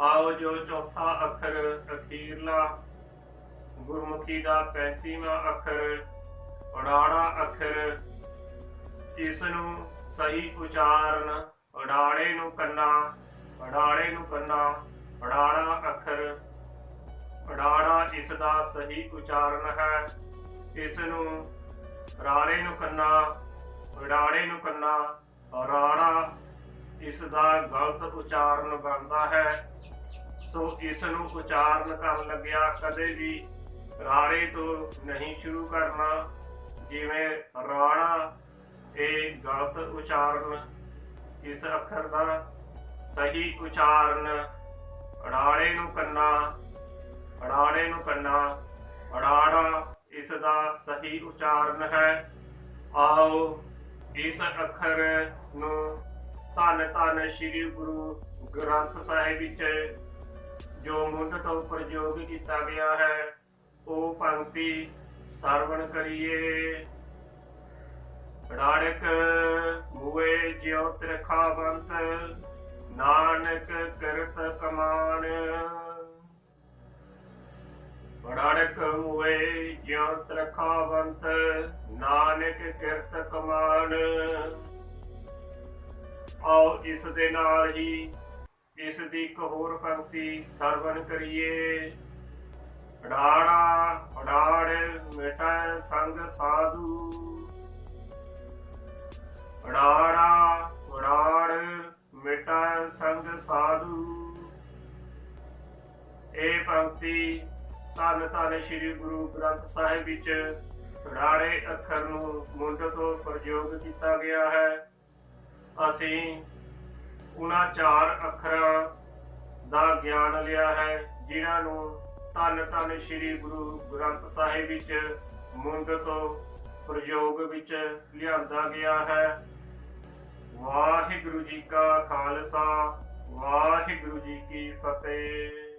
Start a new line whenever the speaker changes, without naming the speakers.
ਆਓ ਜੋ ਚੌਥਾ ਅੱਖਰ ਅਖੀਰਲਾ, ਗੁਰਮੁਖੀ ਦਾ 35ਵਾਂ ਅੱਖਰ ਉਡਾੜਾ ਅੱਖਰ ਇਸ ਨੂੰ ਸਹੀ ਉਚਾਰਨ ਉਡਾੜੇ ਨੂੰ ਕੰਨਾ ਉਡਾੜੇ ਨੂੰ ਕੰਨਾ ਉਡਾੜਾ ਅੱਖਰ ਉਡਾੜਾ ਇਸ ਦਾ ਸਹੀ ਉਚਾਰਨ ਹੈ ਇਸ ਨੂੰ ਰਾੜੇ ਨੂੰ ਕੰਨਾ ਉਡਾੜੇ ਨੂੰ ਕੰਨਾ ਰਾੜਾ ਇਸ ਦਾ ਗਲਤ ਉਚਾਰਨ ਬਣਦਾ ਹੈ। ਸੋ ਇਸ ਨੂੰ ਉਚਾਰਨ ਕਰਨ ਲੱਗਿਆ ਕਦੇ ਵੀ ਰਾੜੇ ਤੋਂ ਨਹੀਂ ਸ਼ੁਰੂ ਕਰਨਾ। ਜਿਵੇਂ ਰਾੜਾ, ਇਹ ਗਲਤ ਉਚਾਰਨ। ਇਸ ਅੱਖਰ ਦਾ ਸਹੀ ਉਚਾਰਨ ਅੜਾੜੇ ਨੂੰ ਕੰਨਾ ਅੜਾੜੇ ਨੂੰ ਕੰਨਾ, ਅੜਾੜਾ ਇਸ ਦਾ ਸਹੀ ਉਚਾਰਨ ਹੈ। ਆਓ ਇਸ ਅੱਖਰ ਨੂੰ ਧੰਨ ਧੰਨ ਸ੍ਰੀ ਗੁਰੂ ਗ੍ਰੰਥ ਸਾਹਿਬ ਵਿੱਚ ਜੋ ਮੁੱਢ ਤੋਂ ਪ੍ਰਯੋਗ ਕੀਤਾ ਗਿਆ ਹੈ, ਉਹ ਪੰਕਤੀ ਸਰਵਣ ਕਰੀਏ। ਰਾੜਕ ਹੋਏ ਜਿਉ ਤਿਰਖਾਵੰਤ, ਨਾਨਕ ਕਿਰਤ ਕਮਾਨ। ਰਾੜਕ ਹੋਏ ਜਿਉ ਤਿਰਖਾਵੰਤ, ਨਾਨਕ ਕਿਰਤ ਕਮਾਨ। ਆਓ ਇਸ ਦੇ ਨਾਲ ਹੀ ਇਸ ਦੀ ਇੱਕ ਹੋਰ ਪੰਕਤੀ ਸਰਵਣ ਕਰੀਏ। ਉਡਾੜਾ ਉਡਾੜ ਮਿਟੈ, ਸੰਗ, ਸਾਧੂ। ਉਡਾੜਾ ਉਡਾੜ ਮਿਟੈ, ਸੰਗ, ਸਾਧੂ। ਇਹ ਪੰਕਤੀ ਧੰਨ ਧੰਨ ਸ੍ਰੀ ਗੁਰੂ ਗ੍ਰੰਥ ਸਾਹਿਬ ਵਿੱਚ ਉਡਾੜੇ ਅੱਖਰ ਨੂੰ ਮੁੰਡ ਤੋਂ ਪ੍ਰਯੋਗ ਕੀਤਾ ਗਿਆ ਹੈ। ਅਸੀਂ ਉਹਨਾਂ ਚਾਰ ਅੱਖਰਾਂ ਦਾ ਗਿਆਨ ਲਿਆ ਹੈ, ਜਿਨ੍ਹਾਂ ਨੂੰ ਧੰਨ ਧੰਨ ਸ੍ਰੀ ਗੁਰੂ ਗ੍ਰੰਥ ਸਾਹਿਬ ਵਿੱਚ ਮੁੰਡ ਤੋਂ ਪ੍ਰਯੋਗ ਵਿੱਚ ਲਿਆਂਦਾ ਗਿਆ ਹੈ। ਵਾਹਿਗੁਰੂ ਜੀ ਕਾ ਖਾਲਸਾ, ਵਾਹਿਗੁਰੂ ਜੀ ਕੀ ਫਤਿਹ।